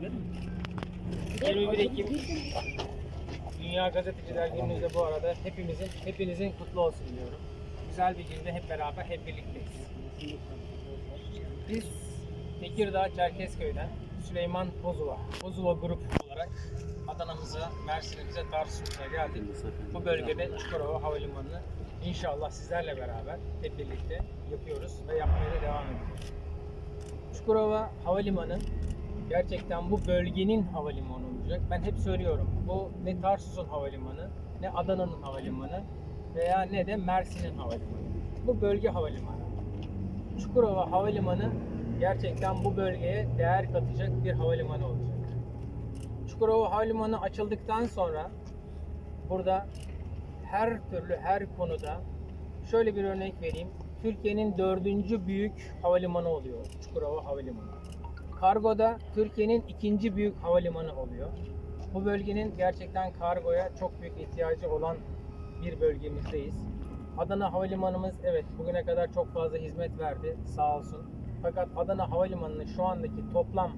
21 Ekim Dünya Gazeteciler Günü'nde bu arada hepimizin, hepinizin kutlu olsun diyorum. Güzel bir günde hep beraber, hep birlikteyiz. Biz Tekirdağ Çerkezköy'den Süleyman Bozula, Bozula Grup olarak Adana'mıza, Mersin'imize, Tarsus'a geldik. Bu bölgede Çukurova Havalimanı'nı inşallah sizlerle beraber hep birlikte yapıyoruz ve yapmaya da devam ediyoruz. Çukurova Havalimanı gerçekten bu bölgenin havalimanı olacak. Ben hep söylüyorum. Bu ne Tarsus'un havalimanı, ne Adana'nın havalimanı veya ne de Mersin'in havalimanı. Bu bölge havalimanı. Çukurova Havalimanı gerçekten bu bölgeye değer katacak bir havalimanı olacak. Çukurova Havalimanı açıldıktan sonra burada her türlü her konuda şöyle bir örnek vereyim. Türkiye'nin dördüncü büyük havalimanı oluyor Çukurova Havalimanı. Kargoda Türkiye'nin ikinci büyük havalimanı oluyor. Bu bölgenin gerçekten kargoya çok büyük ihtiyacı olan bir bölgemizdeyiz. Adana Havalimanımız evet bugüne kadar çok fazla hizmet verdi sağ olsun. Fakat Adana Havalimanı'nın şu andaki toplam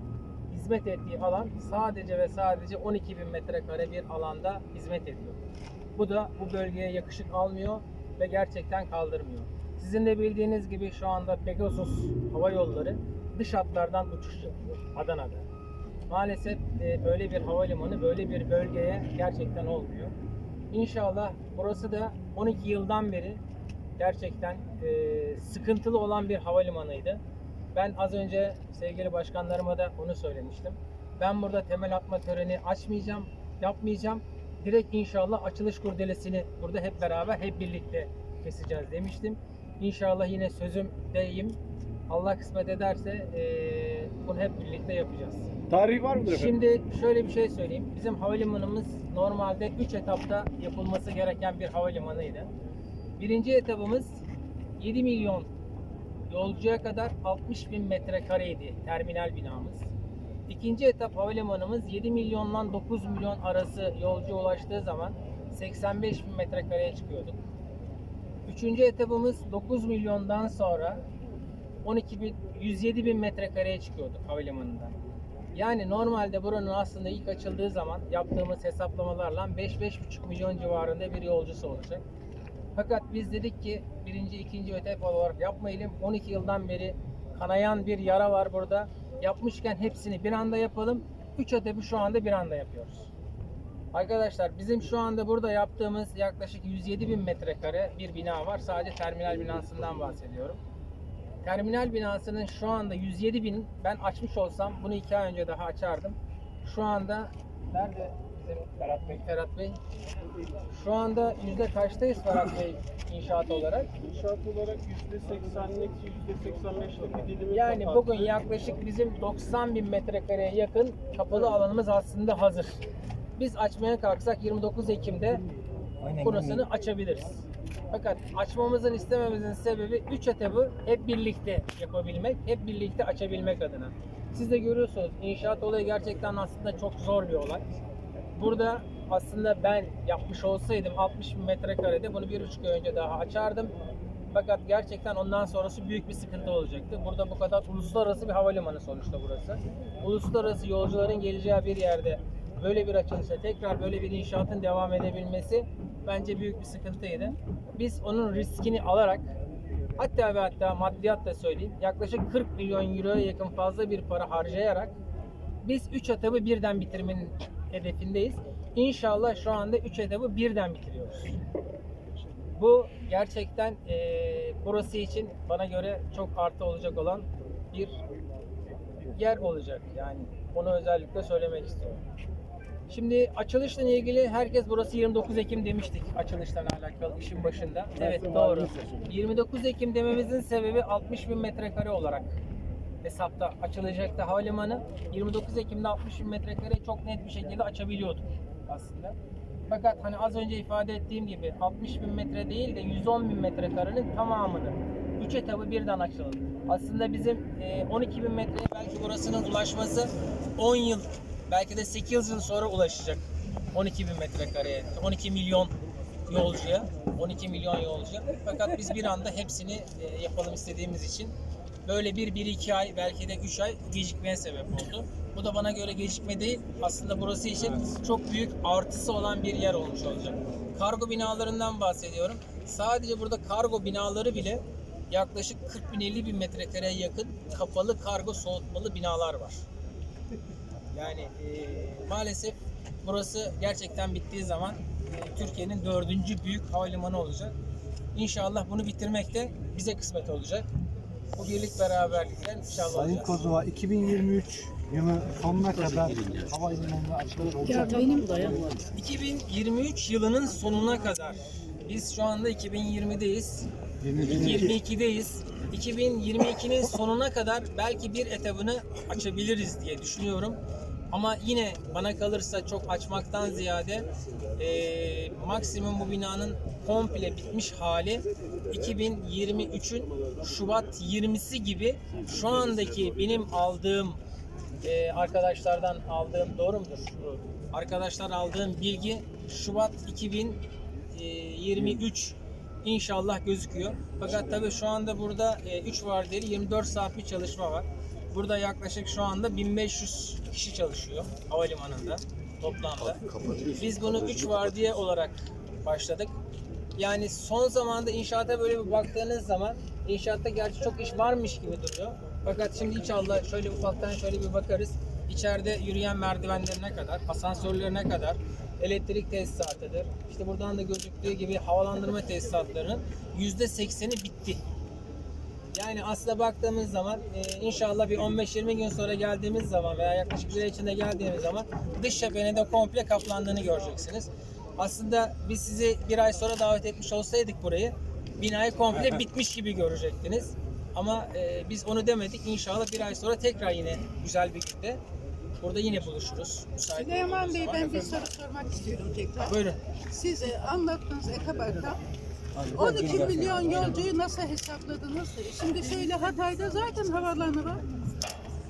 hizmet ettiği alan sadece ve sadece 12 bin metrekare bir alanda hizmet ediyor. Bu da bu bölgeye yakışık almıyor ve gerçekten kaldırmıyor. Sizin de bildiğiniz gibi şu anda Pegasus Hava Yolları dış hatlardan uçuş yapıyor Adana'da. Maalesef e, böyle bir havalimanı böyle bir bölgeye gerçekten olmuyor. İnşallah burası da 12 yıldan beri gerçekten e, sıkıntılı olan bir havalimanıydı. Ben az önce sevgili başkanlarıma da onu söylemiştim. Ben burada temel atma töreni açmayacağım, yapmayacağım. Direkt inşallah açılış kurdelesini burada hep beraber, hep birlikte keseceğiz demiştim. İnşallah yine sözümdeyim. Allah kısmet ederse eee, bunu hep birlikte yapacağız. Tarihi var mıdır efendim? Şimdi şöyle bir şey söyleyeyim. Bizim havalimanımız normalde 3 etapta yapılması gereken bir havalimanıydı. Birinci etapımız 7 milyon yolcuya kadar 60 bin metrekareydi terminal binamız. İkinci etap havalimanımız 7 milyondan 9 milyon arası yolcu ulaştığı zaman 85 bin metrekareye çıkıyorduk. Üçüncü etapımız 9 milyondan sonra 12 bin, 107 bin metrekareye çıkıyorduk havalimanından. Yani normalde buranın aslında ilk açıldığı zaman yaptığımız hesaplamalarla 5-5,5 milyon civarında bir yolcusu olacak. Fakat biz dedik ki birinci, ikinci etap olarak yapmayalım. 12 yıldan beri kanayan bir yara var burada. Yapmışken hepsini bir anda yapalım. 3 etapı şu anda bir anda yapıyoruz. Arkadaşlar bizim şu anda burada yaptığımız yaklaşık 107 bin metrekare bir bina var. Sadece terminal binasından bahsediyorum. Terminal binasının şu anda 107 bin ben açmış olsam bunu iki ay önce daha açardım. Şu anda nerede bizim Ferhat Bey? Ferhat Bey. Şu anda yüzde kaçtayız Ferhat Bey inşaat olarak? İnşaat olarak %80'lik, %85'lik bir dilimi Yani bugün yaklaşık bizim 90 bin metrekareye yakın kapalı alanımız aslında hazır. Biz açmaya kalksak 29 Ekim'de burasını açabiliriz. Fakat açmamızın istememizin sebebi 3 etabı hep birlikte yapabilmek, hep birlikte açabilmek adına. Siz de görüyorsunuz inşaat olayı gerçekten aslında çok zor bir olay. Burada aslında ben yapmış olsaydım 60 bin metrekarede bunu bir buçuk önce daha açardım. Fakat gerçekten ondan sonrası büyük bir sıkıntı olacaktı. Burada bu kadar uluslararası bir havalimanı sonuçta burası. Uluslararası yolcuların geleceği bir yerde böyle bir açılışa tekrar böyle bir inşaatın devam edebilmesi bence büyük bir sıkıntıydı. Biz onun riskini alarak hatta ve hatta maddiyat da söyleyeyim yaklaşık 40 milyon euroya yakın fazla bir para harcayarak biz 3 etabı birden bitirmenin hedefindeyiz. İnşallah şu anda 3 etabı birden bitiriyoruz. Bu gerçekten eee, burası için bana göre çok artı olacak olan bir yer olacak. Yani onu özellikle söylemek istiyorum. Şimdi açılışla ilgili herkes burası 29 Ekim demiştik açılışla alakalı işin başında. Evet doğru. 29 Ekim dememizin sebebi 60 bin metrekare olarak hesapta açılacaktı havalimanı. 29 Ekim'de 60 bin metrekare çok net bir şekilde açabiliyorduk aslında. Fakat hani az önce ifade ettiğim gibi 60 bin metre değil de 110 bin metrekarenin tamamını 3 etabı birden açıldı. Aslında bizim e, 12 bin metreye belki burasının ulaşması 10 yıl belki de 8 yıl sonra ulaşacak 12 bin metrekareye 12 milyon yolcuya 12 milyon yolcuya fakat biz bir anda hepsini e, yapalım istediğimiz için böyle bir, bir iki ay belki de üç ay gecikmeye sebep oldu. Bu da bana göre gecikme değil. Aslında burası için çok büyük artısı olan bir yer olmuş olacak. Kargo binalarından bahsediyorum. Sadece burada kargo binaları bile yaklaşık 40 bin 50 bin metrekareye yakın kapalı kargo soğutmalı binalar var. Yani e, maalesef burası gerçekten bittiği zaman e, Türkiye'nin dördüncü büyük havalimanı olacak. İnşallah bunu bitirmek de bize kısmet olacak. Bu birlik beraberlikler inşallah Sayın olacağız. Kozova 2023 yılı sonuna kadar havalimanına açılır olacak. 2023 yılının sonuna kadar biz şu anda 2020'deyiz. 22'deyiz. 2022'nin sonuna kadar belki bir etabını açabiliriz diye düşünüyorum. Ama yine bana kalırsa çok açmaktan ziyade eee, maksimum bu binanın komple bitmiş hali 2023'ün Şubat 20'si gibi şu andaki benim aldığım eee, arkadaşlardan aldığım doğru mudur? Arkadaşlar aldığım bilgi Şubat 2023 inşallah gözüküyor. Fakat tabii şu anda burada 3 var değil 24 saat bir çalışma var. Burada yaklaşık şu anda 1500 kişi çalışıyor havalimanında toplamda. Biz bunu 3 vardiya olarak başladık. Yani son zamanda inşaata böyle bir baktığınız zaman inşaatta gerçi çok iş varmış gibi duruyor. Fakat şimdi inşallah şöyle ufaktan şöyle bir bakarız. İçeride yürüyen merdivenlerine kadar, asansörlerine kadar, elektrik tesisatıdır. İşte buradan da gözüktüğü gibi havalandırma tesisatlarının %80'i bitti. Yani aslında baktığımız zaman e, inşallah bir 15-20 gün sonra geldiğimiz zaman veya yaklaşık bir ay içinde geldiğimiz zaman dış cephenin de komple kaplandığını göreceksiniz. Aslında biz sizi bir ay sonra davet etmiş olsaydık burayı binayı komple bitmiş gibi görecektiniz. Ama e, biz onu demedik. İnşallah bir ay sonra tekrar yine güzel bir günde burada yine buluşuruz. Müsait Süleyman Bey ben bir soru sormak istiyorum tekrar. Buyurun. Siz e, anlattınız Ekabar'da. 12 milyon yolcuyu nasıl hesapladınız? Şimdi şöyle Hatay'da zaten havaalanı var.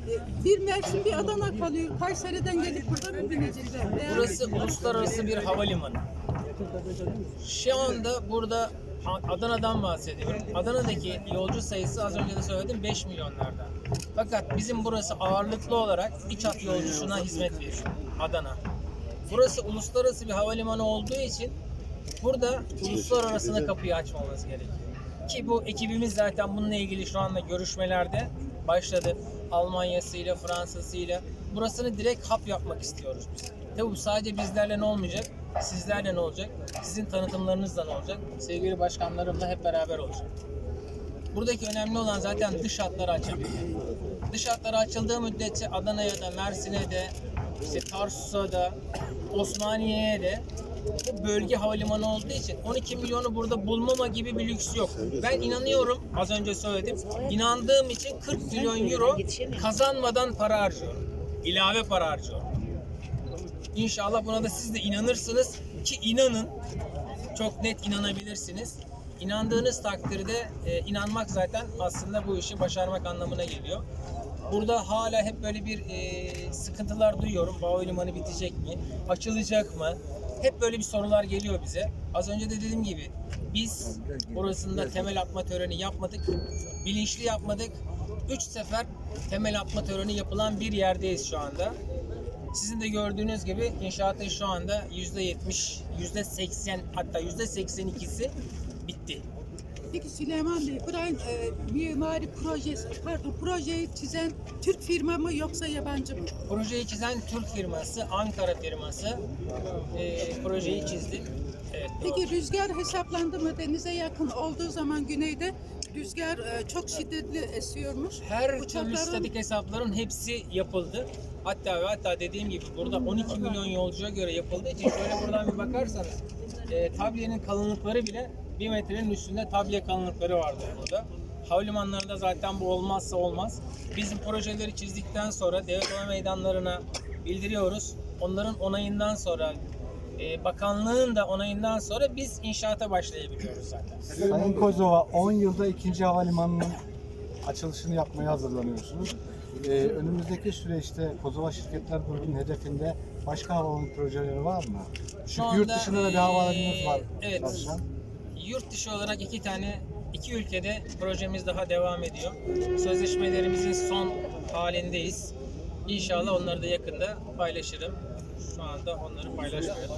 E, Bir Mersin bir Adana kalıyor. Kayseri'den gelip burada mı binecekler? Burası uluslararası bir havalimanı. Şu anda burada Adana'dan bahsediyorum. Adana'daki yolcu sayısı az önce de söyledim 5 milyonlarda. Fakat bizim burası ağırlıklı olarak iç hat yolcusuna hizmet veriyor. Adana. Burası uluslararası bir havalimanı olduğu için burada uluslararasına kapıyı açmamız gerekiyor. Ki bu ekibimiz zaten bununla ilgili şu anda görüşmelerde başladı. Almanya'sıyla, Fransa'sıyla. Burasını direkt hap yapmak istiyoruz biz. Tabi bu sadece bizlerle ne olmayacak? Sizlerle ne olacak? Sizin tanıtımlarınızla ne olacak? Sevgili başkanlarımla hep beraber olacak. Buradaki önemli olan zaten dış hatları açabilmek. Dış hatları açıldığı müddetçe Adana'ya da, Mersin'e de, işte Tarsus'a da, Osmaniye'ye de bölge havalimanı olduğu için 12 milyonu burada bulmama gibi bir lüks yok. Ben inanıyorum, az önce söyledim, inandığım için 40 milyon euro kazanmadan para harcıyorum. İlave para harcıyorum. İnşallah buna da siz de inanırsınız ki inanın çok net inanabilirsiniz. İnandığınız takdirde e, inanmak zaten aslında bu işi başarmak anlamına geliyor. Burada hala hep böyle bir e, sıkıntılar duyuyorum. Bağ limanı bitecek mi? Açılacak mı? Hep böyle bir sorular geliyor bize. Az önce de dediğim gibi biz burasında temel atma töreni yapmadık. Bilinçli yapmadık. Üç sefer temel atma töreni yapılan bir yerdeyiz şu anda. Sizin de gördüğünüz gibi inşaatın şu anda %70, %80 hatta %82'si bitti. Peki Süleyman Bey, buranın e, mimari projesi, pardon projeyi çizen Türk firma mı yoksa yabancı mı? Projeyi çizen Türk firması, Ankara firması e, projeyi çizdi. Evet, doğru. Peki rüzgar hesaplandı mı? Denize yakın olduğu zaman güneyde rüzgar e, çok şiddetli esiyormuş. Her türlü statik hesapların hepsi yapıldı. Hatta ve hatta dediğim gibi burada 12 milyon yolcuya göre yapıldığı için şöyle buradan bir bakarsanız e, tablenin kalınlıkları bile 1 metrenin üstünde tabye kalınlıkları vardır burada. Havalimanlarında zaten bu olmazsa olmaz. Bizim projeleri çizdikten sonra hava meydanlarına bildiriyoruz. Onların onayından sonra e, bakanlığın da onayından sonra biz inşaata başlayabiliyoruz zaten. Sayın Kozova 10 yılda ikinci havalimanının açılışını yapmaya hazırlanıyorsunuz. Ee, önümüzdeki süreçte Kozova Şirketler Grubu'nun hedefinde başka havalimanı projeleri var mı? Şu Çünkü yurt anda, dışında da bir eee, havaalanınız var evet. çalışan. Yurt dışı olarak iki tane, iki ülkede projemiz daha devam ediyor. Sözleşmelerimizin son halindeyiz. İnşallah onları da yakında paylaşırım. Şu anda onları paylaşmıyorum.